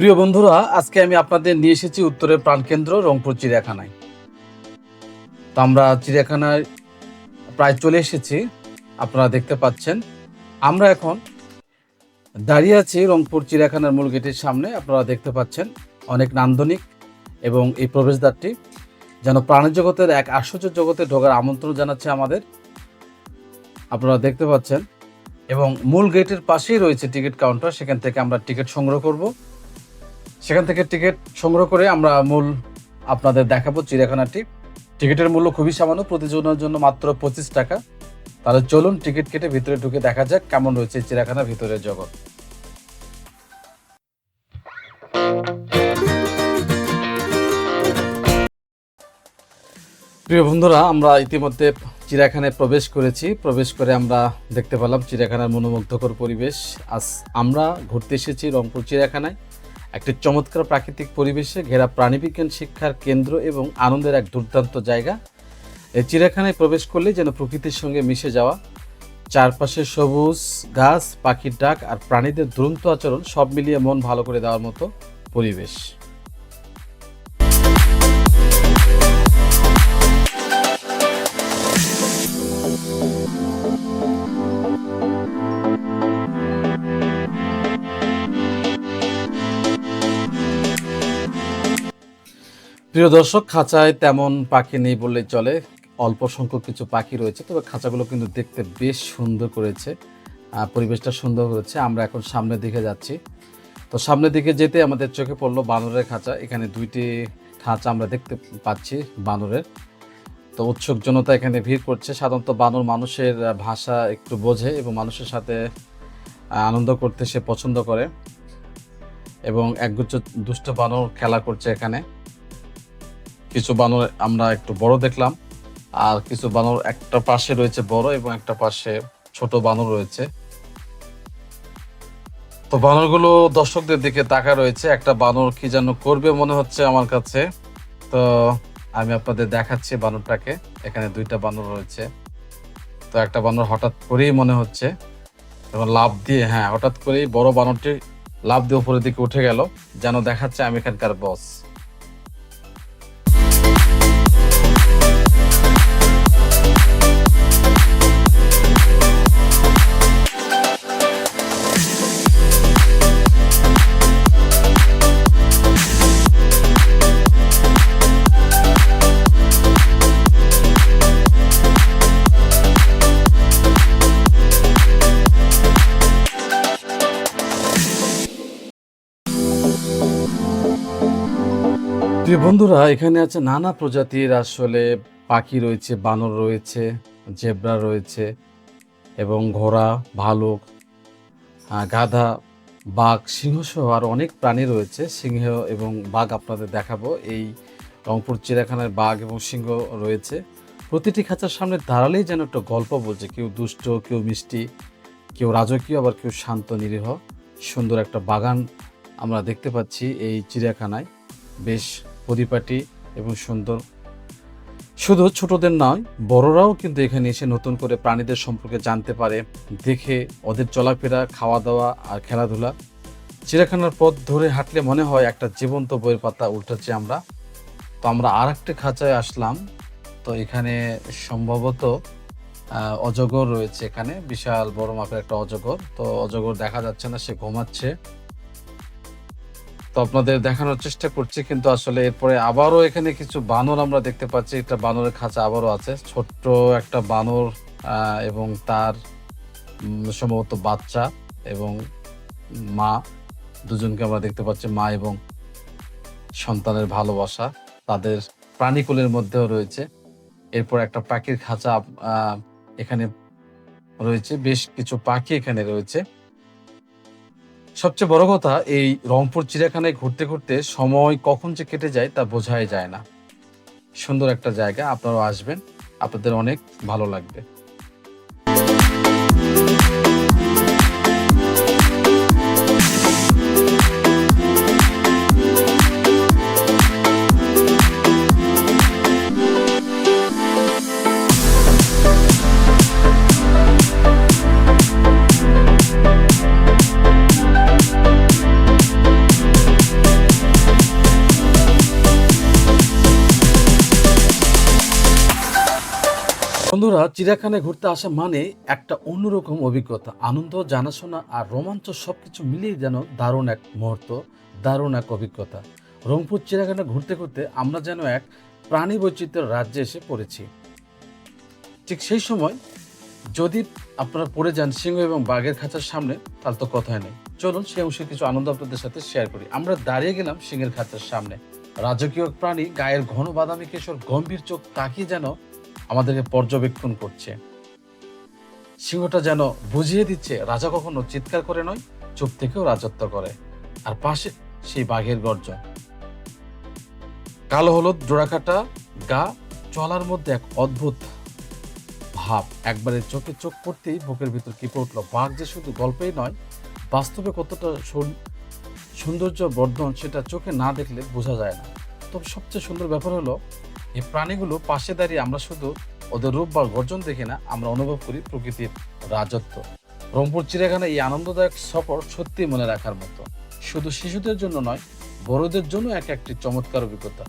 প্রিয় বন্ধুরা, আজকে আমি আপনাদের নিয়ে এসেছি উত্তরের প্রাণকেন্দ্র রংপুর চিড়িয়াখানায়। তো আমরা চিড়িয়াখানায় প্রায় চলে এসেছি, আপনারা দেখতে পাচ্ছেন। আমরা এখন দাঁড়িয়ে আছি রংপুর চিড়িয়াখানার মূল গেটের সামনে, আপনারা দেখতে পাচ্ছেন অনেক নান্দনিক এবং এই প্রবেশদ্বারটি, যেন প্রাণী জগতের এক আশ্চর্য জগতে ঢোকার আমন্ত্রণ জানাচ্ছে আমাদের। আপনারা দেখতে পাচ্ছেন এবং মূল গেটের পাশেই রয়েছে টিকিট কাউন্টার, সেখান থেকে আমরা টিকিট সংগ্রহ করব। সেখান থেকে টিকিট সংগ্রহ করে আমরা মূল আপনাদের দেখাবো চিড়িয়াখানাটি। টিকিটের মূল্য খুবই সামান্য প্রতিজনের জন্য মাত্র পঁচিশ টাকা। তাহলে চলুন টিকিট কেটে ভিতরে ঢুকে দেখা যাক কেমন রয়েছে চিড়িয়াখানার ভিতরের জগৎ। প্রিয় বন্ধুরা, আমরা ইতিমধ্যে চিড়িয়াখানায় প্রবেশ করেছি। প্রবেশ করে আমরা দেখতে পেলাম চিড়িয়াখানার মনোমুগ্ধকর পরিবেশ। আজ আমরা ঘুরতে এসেছি রংপুর চিড়িয়াখানায়। একটি চমৎকার প্রাকৃতিক পরিবেশে ঘেরা প্রাণীবিজ্ঞান শিক্ষার কেন্দ্র এবং আনন্দের এক দুর্দান্ত জায়গা। এই চিড়িয়াখানায় প্রবেশ করলে যেন প্রকৃতির সঙ্গে মিশে যাওয়া, চারপাশে সবুজ গাছ, পাখির ডাক আর প্রাণীদের দুরন্ত আচরণ সব মিলিয়ে মন ভালো করে দেওয়ার মতো পরিবেশ। প্রিয় দর্শক, খাঁচায় তেমন পাখি নেই বললেই চলে। অল্প সংখ্যক কিছু পাখি রয়েছে, তবে খাঁচাগুলো কিন্তু দেখতে বেশ সুন্দর করেছে। পরিবেশটা সুন্দর করেছে আমরা এখন সামনের দিকে যাচ্ছি। তো সামনের দিকে যেতে আমাদের চোখে পড়ল বানরের খাঁচা। এখানে দুইটি খাঁচা আমরা দেখতে পাচ্ছি বানরের। তো উৎসুক জনতা এখানে ভিড় করছে। সাধারণত বানর মানুষের ভাষা একটু বোঝে এবং মানুষের সাথে আনন্দ করতে সে পছন্দ করে। এবং একগুচ্ছ দুষ্ট বানর খেলা করছে এখানে। কিছু বানর আমরা একটু বড় দেখলাম, আর কিছু বানর একটা পাশে রয়েছে বড় এবং একটা পাশে ছোট বানর রয়েছে। তো বানরগুলো দর্শকদের দিকে তাকা রয়েছে, একটা বানর কি যেন করবে মনে হচ্ছে আমার কাছে। তো আমি আপনাদের দেখাচ্ছি বানরটাকে, এখানে দুইটা বানর রয়েছে। তো একটা বানর হঠাৎ করেই মনে হচ্ছে, এবং লাভ দিয়ে হ্যাঁ হঠাৎ করেই বড় বানরটি লাভ দিয়ে উপরের দিকে উঠে গেল, যেন দেখাচ্ছে আমি এখানকার বস প্রিয় বন্ধুরা, এখানে আছে নানা প্রজাতির আসলে পাখি রয়েছে, বানর রয়েছে, জেব্রা রয়েছে এবং ঘোড়া, ভালুক গাধা, বাঘ, সিংহসহ আর অনেক প্রাণী রয়েছে। সিংহ এবং বাঘ আপনাদের দেখাবো। এই রংপুর চিড়িয়াখানায় বাঘ এবং সিংহ রয়েছে। প্রতিটি খাঁচার সামনে দাঁড়ালেই যেন একটা গল্প বলছে। কেউ দুষ্ট, কেউ মিষ্টি, কেউ রাজকীয়, আবার কেউ শান্ত, নিরীহ, সুন্দর একটা বাগান আমরা দেখতে পাচ্ছি এই চিড়িয়াখানায়। বেশ পরিপাটি এবং সুন্দর। শুধু ছোটদের নয়, বড়রাও কিন্তু এখানে এসে নতুন করে প্রাণীদের সম্পর্কে জানতে পারে, দেখে ওদের চলাফেরা খাওয়া দাওয়া আর খেলাধুলা। চিড়িয়াখানার পথ ধরে হাঁটলে মনে হয় একটা জীবন্ত বইয়ের পাতা উল্টাচ্ছি আমরা। তো আমরা আর একটা খাঁচায় আসলাম। তো এখানে সম্ভবত অজগর রয়েছে এখানে। বিশাল বড় মাপের একটা অজগর। তো অজগর দেখা যাচ্ছে না, সে ঘুমাচ্ছে। তো আপনাদের দেখানোর চেষ্টা করছি, কিন্তু আসলে এরপরে আবারও এখানে কিছু বানর আমরা দেখতে পাচ্ছি। একটা বানরের খাঁচা আবারও আছে। ছোট্ট একটা বানর এবং তার সম্ভবত বাচ্চা এবং মা। দুজনকে আমরা দেখতে পাচ্ছি, মা এবং সন্তানের ভালোবাসা। তাদের প্রাণীকুলের মধ্যেও রয়েছে। এরপর একটা পাখির খাঁচা এখানে রয়েছে। বেশ কিছু পাখি এখানে রয়েছে। সবচেয়ে বড় কথা, এই রংপুর চিড়িয়াখানায় ঘুরতে ঘুরতে সময় কখন যে কেটে যায় তা বোঝাই যায় না। সুন্দর একটা জায়গা, আপনারাও আসবেন, আপনাদের অনেক ভালো লাগবে। বন্ধুরা, চিড়িয়াখানায় ঘুরতে আসা মানে একটা অন্যরকম অভিজ্ঞতা। আনন্দ, জানাশোনা আর রোমাঞ্চ সবকিছু মিলিয়ে যেন দারুণ এক মুহূর্ত, দারুণ এক অভিজ্ঞতা। রংপুর চিড়িয়াখানা ঘুরতে ঘুরতে আমরা যেন এক প্রাণী বৈচিত্র্যের রাজ্যে এসে পড়েছি। ঠিক সেই সময় যদি আপনারা পড়ে যান সিংহ এবং বাঘের খাঁচার সামনে, তাহলে তো কথাই নেই। চলুন সে অংশে কিছু আনন্দ আপনাদের সাথে শেয়ার করি। আমরা দাঁড়িয়ে গেলাম সিংহের খাঁচার সামনে। রাজকীয় প্রাণী, গায়ের ঘন বাদামি কেশর, গম্ভীর চোখ তাকিয়ে যেন আমাদেরকে পর্যবেক্ষণ করছে। সিংহটা যেন বুঝিয়ে দিচ্ছে, রাজা কখনো চিৎকার করে নয়, চুপ থেকেও রাজত্ব করে। আর পাশে সেই বাঘের গর্জন। কালো হলুদ ডোরাকাটা গা চলার মধ্যে এক অদ্ভুত ভাব। একবারে চোখে চোখ পড়তেই বুকের ভিতর কেঁপে উঠল। বাঘ যে শুধু গল্পেই নয়, বাস্তবে কতটা সৌন- সৌন্দর্য বর্ধন সেটা চোখে না দেখলে বোঝা যায় না। তবে সবচেয়ে সুন্দর ব্যাপার হলো এই প্রাণীগুলো পাশে দাঁড়িয়ে আমরা শুধু ওদের রূপ বা গর্জন দেখি না, আমরা অনুভব করি প্রকৃতির রাজত্ব। রংপুর চিড়িয়াখানা এই আনন্দদায়ক সফর সত্যি মনে রাখার মতো। শুধু শিশুদের জন্য নয়, বড়দের জন্য এক একটি চমৎকার অভিজ্ঞতা।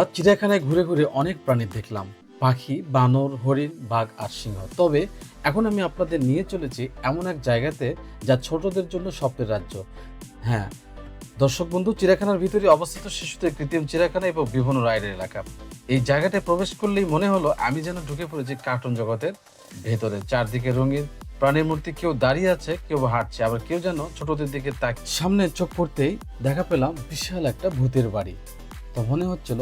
বন্ধুরা চিড়িয়াখানায় ঘুরে ঘুরে অনেক প্রাণী দেখলাম। পাখি, বানর, হরিণ, বাঘ আর সিংহ। তবে এখন আমি আপনাদের নিয়ে চলেছি এমন এক জায়গাতে যা ছোটদের জন্য স্বপ্নের রাজ্য। হ্যাঁ দর্শক বন্ধু, চিড়িয়াখানার ভিতরে অবস্থিত শিশুদের কৃত্রিম চিড়িয়াখানা এবং বিভিন্ন রাইডের এলাকা। এই জায়গাটায় প্রবেশ করলেই মনে হলো আমি যেন ঢুকে পড়েছি কার্টুন জগতের ভেতরে। চারদিকে রঙিন প্রাণীর মূর্তি, কেউ দাঁড়িয়ে আছে, কেউ হাঁটছে, আবার কেউ যেন ছোটদের দিকে তাক সামনে চোখ পড়তেই দেখা পেলাম বিশাল একটা ভূতের বাড়ি। তো মনে হচ্ছিল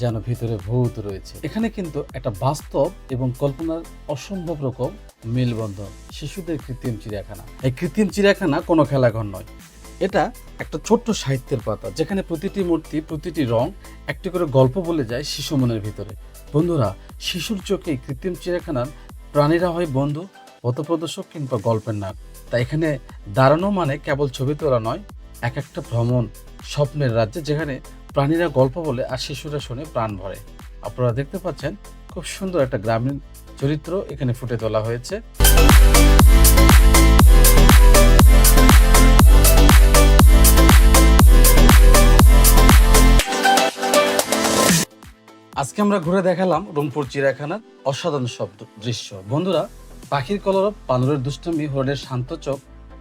যেন ভিতরে ভূত রয়েছে। এখানে কিন্তু একটা বাস্তব এবং কল্পনার অসম্ভব রকম মেলবন্ধন, শিশুদের কৃত্রিম চিড়িয়াখানা। এই কৃত্রিম চিড়িয়াখানা কোনো খেলাঘর নয়। এটা একটা ছোট্ট সাহিত্যের পাতা, যেখানে প্রতিটি মূর্তি, প্রতিটি রং একটি করে গল্প বলে যায় শিশু মনের ভিতরে। বন্ধুরা, শিশুর চোখে কৃত্রিম চিড়িয়াখানার প্রাণীরা হয় বন্ধু, পথপ্রদর্শক কিংবা গল্পের নাক তাই এখানে দাঁড়ানো মানে কেবল ছবি তোলা নয়, এক একটা ভ্রমণ, স্বপ্নের রাজ্যে যেখানে প্রাণীরা গল্প বলে আর শিশুরা শুনে প্রাণ ভরে। আপনারা দেখতে পাচ্ছেন খুব সুন্দর একটা গ্রামীণ চরিত্র এখানে ফুটে তোলা হয়েছে। আজকে আমরা ঘুরে দেখালাম রংপুর চিড়িয়াখানার অসাধারণ শব্দ, দৃশ্য। বন্ধুরা, পাখির কলরব বানরের দুষ্টমি, হরণের শান্ত চোখ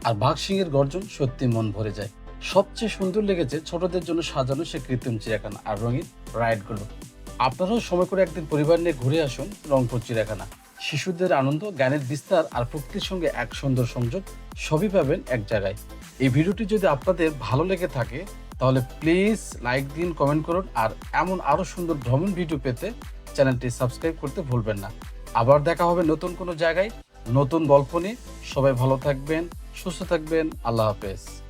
আর বাঘ সিংহের গর্জন সত্যি মন ভরে যায়। সবচেয়ে সুন্দর লেগেছে ছোটদের জন্য সাজানো সে কৃত্রিম চিড়িয়াখানা আর রঙিন রাইডগুলো। আপনারাও সময় করে একদিন পরিবার নিয়ে ঘুরে আসুন রংপুর চিড়িয়াখানা। শিশুদের আনন্দ, জ্ঞানের বিস্তার আর প্রকৃতির সঙ্গে এক সুন্দর সংযোগ সবই পাবেন এক জায়গায়। এই ভিডিওটি যদি আপনাদের ভালো লেগে থাকে, তাহলে প্লিজ লাইক দিন, কমেন্ট করুন আর এমন আরও সুন্দর ভ্রমণ ভিডিও পেতে চ্যানেলটি সাবস্ক্রাইব করতে ভুলবেন না। আবার দেখা হবে নতুন কোনো জায়গায়, নতুন গল্প নিয়ে। সবাই ভালো থাকবেন, সুস্থ থাকবেন, আল্লাহ হাফেজ।